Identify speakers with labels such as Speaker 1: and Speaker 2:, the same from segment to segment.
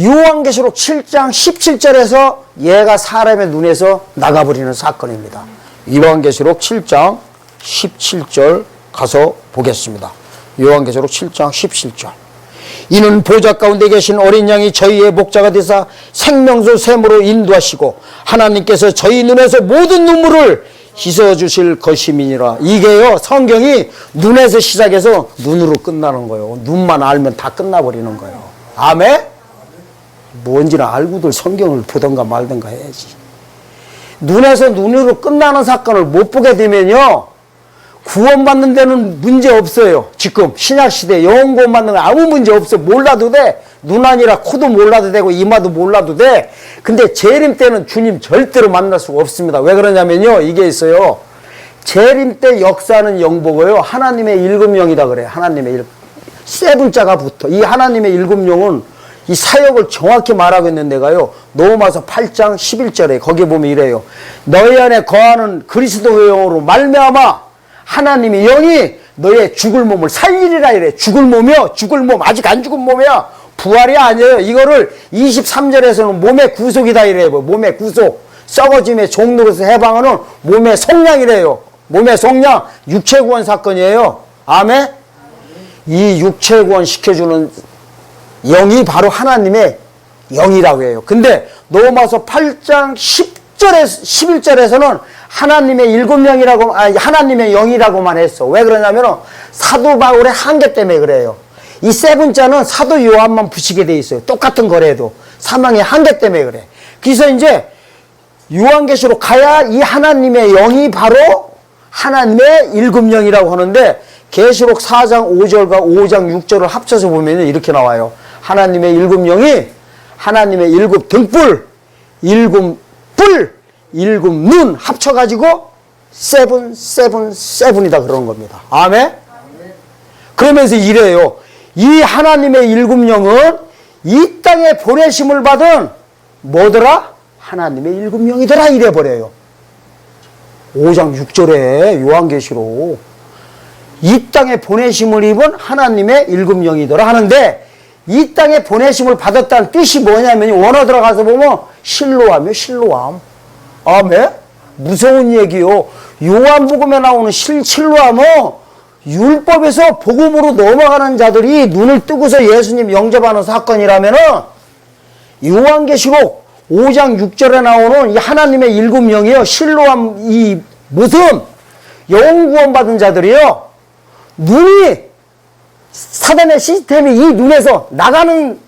Speaker 1: 요한계시록 7장 17절에서 얘가 사람의 눈에서 나가버리는 사건입니다. 요한계시록 7장 17절 가서 보겠습니다. 요한계시록 7장 17절. 이는 보좌 가운데 계신 어린 양이 저희의 목자가 되사 생명수 샘으로 인도하시고 하나님께서 저희 눈에서 모든 눈물을 씻어 주실 것임이니라. 이게요 성경이 눈에서 시작해서 눈으로 끝나는 거예요. 눈만 알면 다 끝나 버리는 거예요. 아멘. 뭔지는 알고들 성경을 보던가 말던가 해야지. 눈에서 눈으로 끝나는 사건을 못 보게 되면요. 구원받는 데는 문제 없어요. 지금 신약시대 영원 구원받는 거 아무 문제 없어. 몰라도 돼. 눈 아니라 코도 몰라도 되고 이마도 몰라도 돼. 근데 재림 때는 주님 절대로 만날 수가 없습니다. 왜 그러냐면요. 이게 있어요. 재림 때 역사는 영보고요. 하나님의 일곱 영이다 그래. 하나님의 일 세분자가 붙어. 이 하나님의 일곱 영은 이 사역을 정확히 말하고 있는 데가요. 노마서 8장 11절에 거기 보면 이래요. 너희 안에 거하는 그리스도의 영으로 말미암아 하나님의 영이 너의 죽을 몸을 살리리라 이래. 죽을 몸이요. 죽을 몸. 아직 안 죽은 몸이야. 부활이 아니에요. 이거를 23절에서는 몸의 구속이다 이래요. 몸의 구속. 썩어짐의 종로로서 해방하는 몸의 속량이래요. 몸의 속량. 육체 구원 사건이에요. 아멘. 이 육체 구원 시켜주는 영이 바로 하나님의 영이라고 해요. 근데 로마서 8장 10절에 11절에서는 하나님의 일곱 영이라고 아니 하나님의 영이라고만 했어. 왜 그러냐면은 사도 바울의 한계 때문에 그래요. 이 세븐자는 사도 요한만 붙이게 돼 있어요. 똑같은 거래도 사망의 한계 때문에 그래. 그래서 이제 요한계시록 가야 이 하나님의 영이 바로 하나님의 일곱 영이라고 하는데 계시록 4장 5절과 5장 6절을 합쳐서 보면 이렇게 나와요. 하나님의 일곱 영이 하나님의 일곱 등불, 일곱 뿔, 일곱 눈 합쳐가지고 세븐, 세븐, 세븐이다 그런 겁니다. 아멘? 그러면서 이래요. 이 하나님의 일곱 영은 이 땅에 보내심을 받은 뭐더라? 하나님의 일곱 영이더라 이래 버려요. 5장 6절에 요한계시록 이 땅에 보내심을 입은 하나님의 일곱 영이더라 하는데 이 땅에 보내심을 받았다는 뜻이 뭐냐면 원어 들어가서 보면 실로암이요 실로암. 아멘 무서운 얘기요. 요한복음에 나오는 실, 실로암은 율법에서 복음으로 넘어가는 자들이 눈을 뜨고서 예수님 영접하는 사건이라면은 요한계시록 5장 6절에 나오는 이 하나님의 일곱 영이요. 실로암 이 무슨 영구원 받은 자들이요. 눈이 사단의 시스템이 이 눈에서 나가는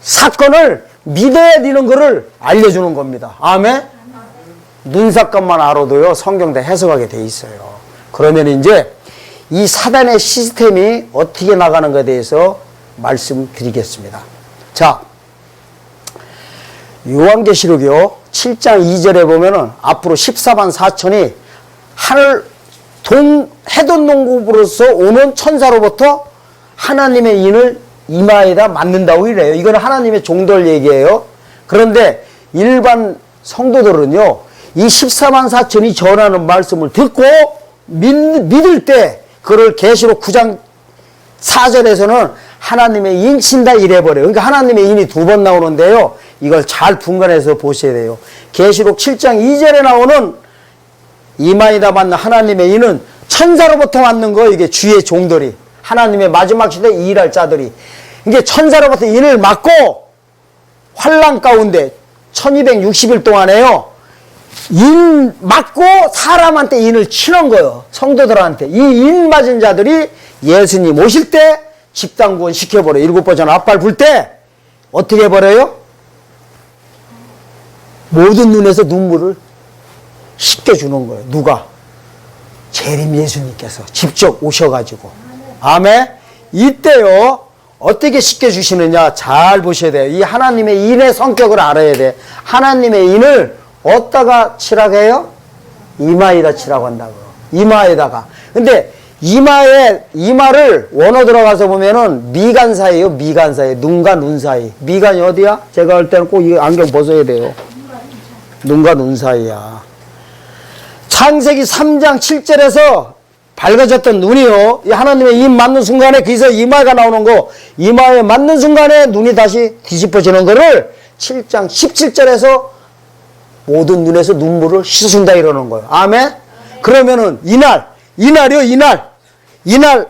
Speaker 1: 사건을 믿어야 되는 것을 알려주는 겁니다. 아멘? 눈 사건만 알아도요, 성경 다 해석하게 돼 있어요. 그러면 이제 이 사단의 시스템이 어떻게 나가는 것에 대해서 말씀드리겠습니다. 자, 요한계시록이요, 7장 2절에 보면은 앞으로 14만 4천이 하늘 동, 해돈 농국으로서 오는 천사로부터 하나님의 인을 이마에다 맞는다고 이래요. 이건 하나님의 종들 얘기예요. 그런데 일반 성도들은요, 이 14만 4천이 전하는 말씀을 듣고 믿, 믿을 때, 그를 계시록 9장 4절에서는 하나님의 인친다 이래버려요. 그러니까 하나님의 인이 두 번 나오는데요. 이걸 잘 분간해서 보셔야 돼요. 계시록 7장 2절에 나오는 이만이다 맞는 하나님의 인은 천사로부터 왔는 거 이게 주의 종들이. 하나님의 마지막 시대 일할 자들이. 이게 천사로부터 인을 맞고 환란 가운데 1260일 동안에요. 인 맞고 사람한테 인을 치는 거예요. 성도들한테. 이 인 맞은 자들이 예수님 오실 때 집단 구원 시켜버려 일곱 버전 앞발 불 때 어떻게 해버려요? 모든 눈에서 눈물을 씻겨주는 거예요. 누가? 재림 예수님께서 직접 오셔가지고. 아멘? 이때요, 어떻게 씻겨주시느냐 잘 보셔야 돼요. 이 하나님의 인의 성격을 알아야 돼. 하나님의 인을 어디다가 치라고 해요? 이마에다 치라고 한다고. 이마에다가. 근데 이마에, 이마를 원어 들어가서 보면은 미간 사이에요. 미간 사이. 눈과 눈 사이. 미간이 어디야? 제가 할 때는 꼭 이 안경 벗어야 돼요. 눈과 눈 사이야. 창세기 3장 7절에서 밝아졌던 눈이요. 이 하나님의 입 맞는 순간에 거기서 이마가 나오는 거, 이마에 맞는 순간에 눈이 다시 뒤집어지는 거를 7장 17절에서 모든 눈에서 눈물을 씻어준다 이러는 거예요. 아멘? 그러면은 이날, 이날이요, 이날. 이날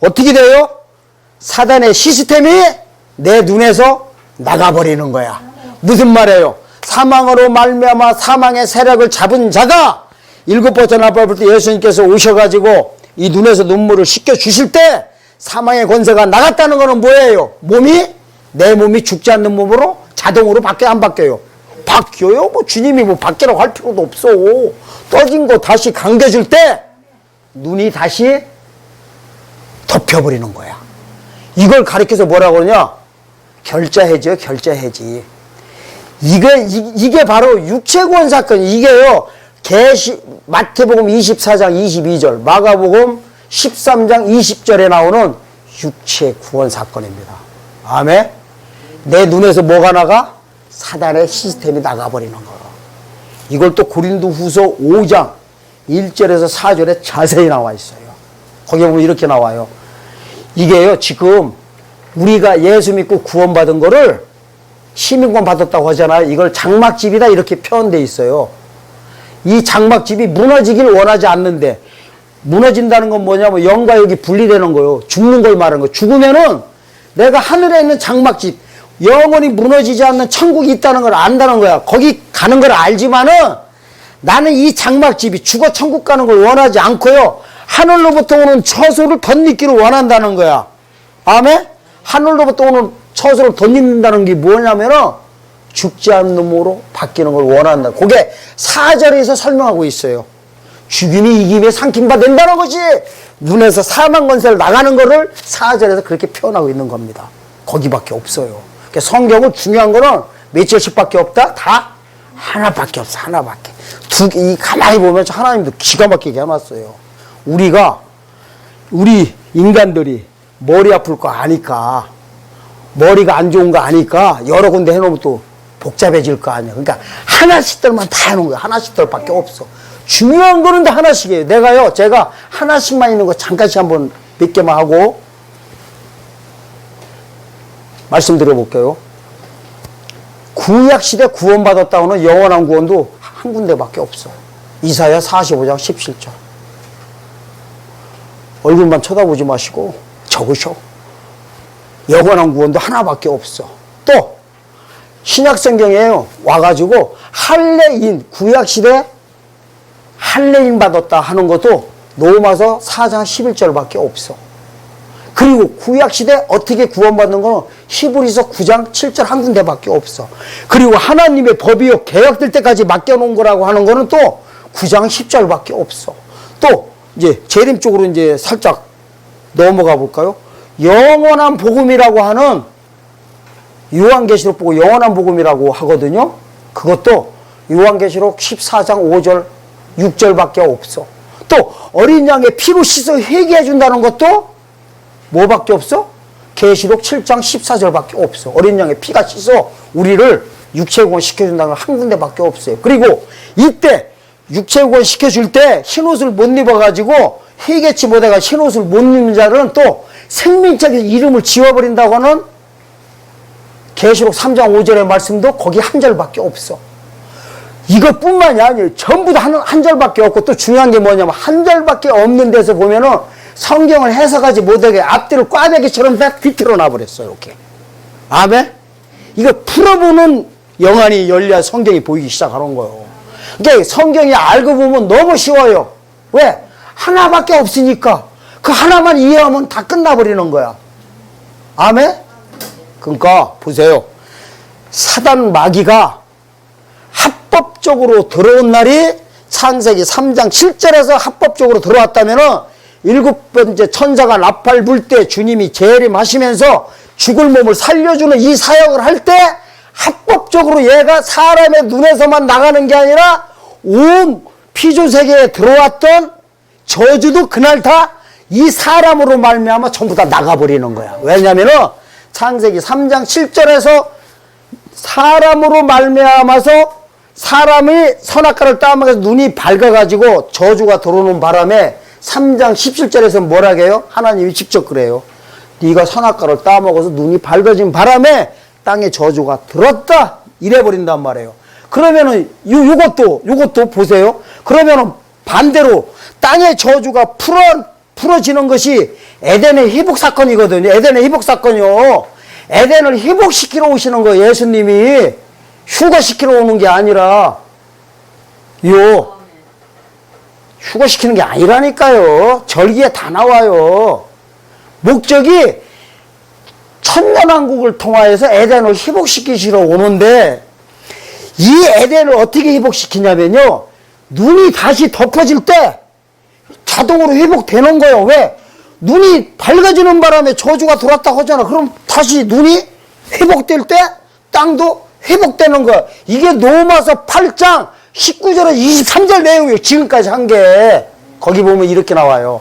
Speaker 1: 어떻게 돼요? 사단의 시스템이 내 눈에서 나가버리는 거야. 무슨 말이에요? 사망으로 말미암아 사망의 세력을 잡은 자가 일곱 번째 때 예수님께서 오셔가지고 이 눈에서 눈물을 씻겨 주실 때 사망의 권세가 나갔다는 거는 뭐예요? 몸이 내 몸이 죽지 않는 몸으로 자동으로 바뀌어 안 바뀌어요? 바뀌어요. 뭐 주님이 뭐 바뀌라고 할 필요도 없어. 떠진 거 다시 감겨줄 때 눈이 다시 덮여버리는 거야. 이걸 가리켜서 뭐라고 그러냐? 결자해지요, 결자해지. 이게, 이- 이게 바로 육체구원 사건. 이게요, 계시, 마태복음 24장 22절, 마가복음 13장 20절에 나오는 육체 구원 사건입니다. 아멘? 내 눈에서 뭐가 나가? 사단의 시스템이 나가버리는 거. 이걸 또 고린도 후서 5장 1절에서 4절에 자세히 나와 있어요. 거기 보면 이렇게 나와요. 이게요, 지금 우리가 예수 믿고 구원받은 거를 시민권 받았다고 하잖아요. 이걸 장막집이다 이렇게 표현돼 있어요. 이 장막집이 무너지길 원하지 않는데 무너진다는 건 뭐냐면 영과 육이 분리되는 거예요. 죽는 걸 말하는 거예요. 죽으면은 내가 하늘에 있는 장막집 영원히 무너지지 않는 천국이 있다는 걸 안다는 거야. 거기 가는 걸 알지만은 나는 이 장막집이 죽어 천국 가는 걸 원하지 않고요. 하늘로부터 오는 처소를 덧입기를 원한다는 거야. 아멘? 하늘로부터 오는 처소를 덧입는다는 게 뭐냐면은 죽지 않는 몸으로 바뀌는 걸 원한다. 그게 사절에서 설명하고 있어요. 죽임이 이김에 삼킴바 된다는 것이 눈에서 사망 권세를 나가는 거를 사절에서 그렇게 표현하고 있는 겁니다. 거기밖에 없어요. 그러니까 성경은 중요한 거는 며칠씩밖에 없다? 다 하나밖에 없어. 하나밖에. 두, 개, 이 가만히 보면 하나님도 기가 막히게 해놨어요. 우리가, 우리 인간들이 머리 아플 거 아니까, 머리가 안 좋은 거 아니까, 여러 군데 해놓으면 또 복잡해질 거 아니야. 그러니까 하나씩들만 다 해놓은 거야. 하나씩들밖에 없어. 중요한 거는 다 하나씩이에요. 내가요, 제가 하나씩만 있는 거 잠깐씩 한번 몇 개만 하고, 말씀드려 볼게요. 구약 시대 구원받았다고는 영원한 구원도 한 군데밖에 없어. 이사야 45장 17절. 얼굴만 쳐다보지 마시고 적으셔. 영원한 구원도 하나밖에 없어. 또 신약 성경에요. 와가지고 할례인 구약 시대 할례인 받았다 하는 것도 로마서 4장 11절밖에 없어. 그리고 구약 시대 어떻게 구원받는 거는 히브리서 9장 7절 한 군데밖에 없어. 그리고 하나님의 법이요 개혁될 때까지 맡겨 놓은 거라고 하는 거는 또 9장 10절밖에 없어. 또 이제 재림 쪽으로 이제 살짝 넘어가 볼까요? 영원한 복음이라고 하는 요한계시록 보고 영원한 복음이라고 하거든요. 그것도 요한계시록 14장 5절 6절밖에 없어. 또 어린 양의 피로 씻어 회개해 준다는 것도 뭐밖에 없어? 계시록 7장 14절밖에 없어. 어린 양의 피가 씻어 우리를 육체 구원 시켜 준다는 건한 군데밖에 없어요. 그리고 이때 육체 구원 시켜 줄 때 흰옷을 못 입어 가지고 회개치 못해가 흰옷을 못 입는 자들은 또 생명적인 이름을 지워버린다고 하는 계시록 3장 5절의 말씀도 거기 한 절밖에 없어. 이것뿐만이 아니에요. 전부 다 한, 한 절밖에 없고 또 중요한 게 뭐냐면 한 절밖에 없는 데서 보면은 성경을 해석하지 못하게 앞뒤를 꽈배기처럼 다 뒤틀어 놔버렸어요. 이렇게. 아멘? 이거 풀어보는 영안이 열려야 성경이 보이기 시작하는 거예요. 그러니까 성경이 알고 보면 너무 쉬워요. 왜? 하나밖에 없으니까 그 하나만 이해하면 다 끝나버리는 거야. 아멘? 그러니까 보세요. 사단 마귀가 합법적으로 들어온 날이 창세기 3장 7절에서 합법적으로 들어왔다면은 일곱 번째 천사가 나팔 불 때 주님이 재림하시면서 죽을 몸을 살려주는 이 사역을 할 때 합법적으로 얘가 사람의 눈에서만 나가는 게 아니라 온 피조 세계에 들어왔던 저주도 그날 다 이 사람으로 말미암아 전부 다 나가버리는 거야. 왜냐면은 창세기 3장 7절에서 사람으로 말미암아서 사람이 선악과를 따먹어서 눈이 밝아가지고 저주가 들어오는 바람에 3장 17절에서 뭐라 해요? 하나님이 직접 그래요. 네가 선악과를 따먹어서 눈이 밝아진 바람에 땅에 저주가 들었다. 이래 버린단 말이에요. 그러면은 요 요것도 요것도 보세요. 그러면은 반대로 땅의 저주가 풀어 풀어지는 것이 에덴의 회복 사건이거든요. 에덴의 회복 사건이요. 에덴을 회복시키러 오시는 거예요. 예수님이 휴가시키러 오는 게 아니라 요 휴가시키는 게 아니라니까요. 절기에 다 나와요. 목적이 천년왕국을 통하여서 에덴을 회복시키시러 오는데 이 에덴을 어떻게 회복시키냐면요. 눈이 다시 덮어질 때 자동으로 회복되는 거예요. 왜? 눈이 밝아지는 바람에 저주가 들어왔다고 하잖아. 그럼 다시 눈이 회복될 때 땅도 회복되는 거야. 이게 노마서 8장 19절에 23절 내용이에요. 지금까지 한 게. 거기 보면 이렇게 나와요.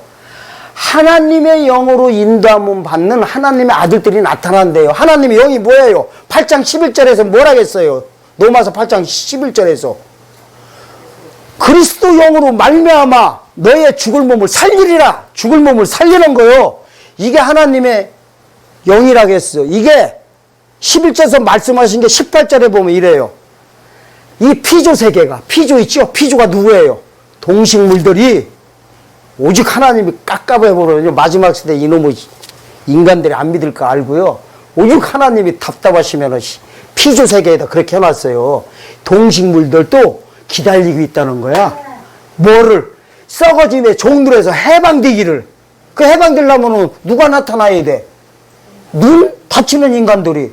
Speaker 1: 하나님의 영으로 인도함을 받는 하나님의 아들들이 나타난대요. 하나님의 영이 뭐예요? 8장 11절에서 뭐라겠어요? 노마서 8장 11절에서 그리스도 영으로 말미암아 너의 죽을 몸을 살리리라. 죽을 몸을 살리는 거요. 이게 하나님의 영이라겠어. 이게 11절에서 말씀하신 게 18절에 보면 이래요. 이 피조 세계가 피조 있죠? 피조가 누구예요? 동식물들이 오직 하나님이 깝깝해버려요. 마지막 시대 이놈의 인간들이 안 믿을 거 알고요. 오직 하나님이 답답하시면 피조 세계에다 그렇게 해놨어요. 동식물들도 기다리고 있다는 거야. 뭐를? 썩어짐의 종들에서 해방되기를. 그 해방되려면 누가 나타나야 돼? 눈 다치는 인간들이.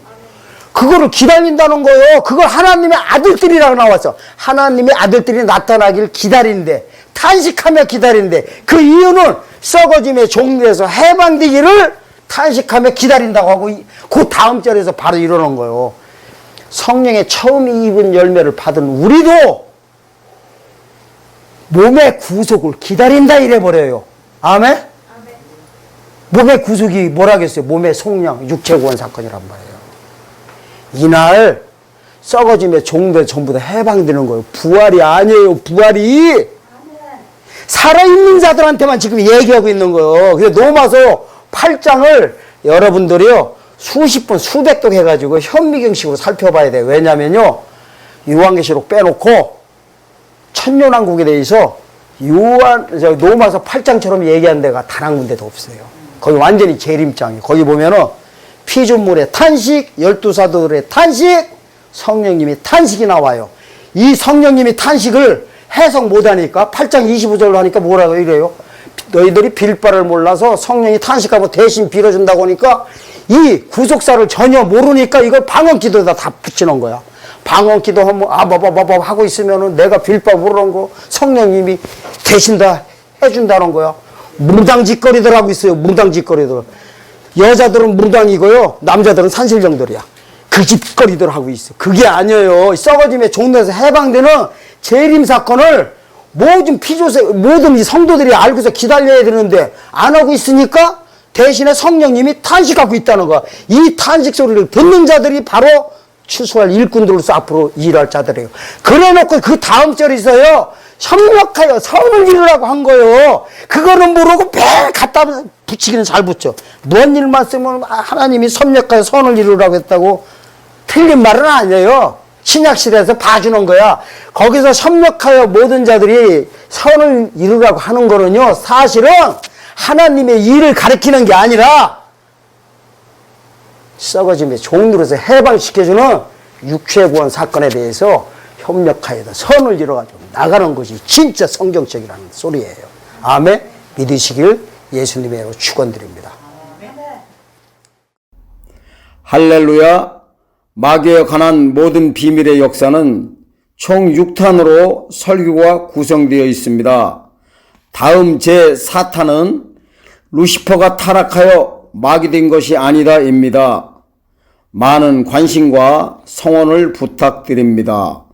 Speaker 1: 그거를 기다린다는 거예요. 그걸 하나님의 아들들이라고 나왔어. 하나님의 아들들이 나타나기를 기다린대. 탄식하며 기다린대. 그 이유는 썩어짐의 종들에서 해방되기를 탄식하며 기다린다고 하고 그 다음 절에서 바로 이러는 거예요. 성령의 처음 입은 열매를 받은 우리도 몸의 구속을 기다린다 이래 버려요. 아멘? 몸의 구속이 뭐라겠어요? 몸의 속량, 육체 구원 사건이란 말이에요. 이날 썩어짐의 종들 전부 다 해방되는 거예요. 부활이 아니에요. 부활이 살아있는 자들한테만 지금 얘기하고 있는 거예요. 그래서 노마서 8장을 여러분들이요 수십 번 수백 동 해가지고 현미경식으로 살펴봐야 돼요. 왜냐면요 요한계시록 빼놓고 천년왕국에 대해서 요한 저 노마서 8장처럼 얘기한 데가 단 한 군데도 없어요. 거기 완전히 재림장이. 거기 보면은 피조물의 탄식, 열두 사도들의 탄식, 성령님이 탄식이 나와요. 이 성령님이 탄식을 해석 못 하니까 8장 25절로 하니까 뭐라고 이래요? 너희들이 빌 바를 몰라서 성령이 탄식하고 대신 빌어준다고 하니까 이 구속사를 전혀 모르니까 이걸 방언 기도에다 다 붙이는 거야. 방언 기도 하면 아바바바바 하고 있으면은 내가 빌바 모르는 거 성령님이 대신 다 해준다는 거야. 무당짓거리들 하고 있어요. 무당짓거리들. 여자들은 무당이고요. 남자들은 산신령들이야. 그 짓거리들 하고 있어. 그게 아니에요. 썩어짐의 종로에서 해방되는 재림 사건을 모든 피조세, 모든 이 성도들이 알고서 기다려야 되는데 안 하고 있으니까 대신에 성령님이 탄식하고 있다는 거야. 이 탄식 소리를 듣는 자들이 바로 추수할 일꾼들로서 앞으로 일할 자들이에요. 그래 놓고 그 다음 절에 있어요. 협력하여 선을 이루라고 한 거예요. 그거는 모르고 배 갖다 붙이기는 잘 붙여. 뭔 일만 쓰면 하나님이 협력하여 선을 이루라고 했다고 틀린 말은 아니에요. 신약시대에서 봐주는 거야. 거기서 협력하여 모든 자들이 선을 이루라고 하는 거는요, 사실은 하나님의 일을 가리키는 게 아니라 썩어짐의 종로로서 해방시켜주는 육체 구원 사건에 대해서 협력하여다 선을 이루어가지고 나가는 것이 진짜 성경적이라는 소리예요. 아멘. 믿으시길 예수님의 이름으로 축원드립니다.
Speaker 2: 할렐루야. 마귀에 관한 모든 비밀의 역사는 총 6탄으로 설교가 구성되어 있습니다. 다음 제 4탄은 루시퍼가 타락하여 마귀된 것이 아니다입니다. 많은 관심과 성원을 부탁드립니다.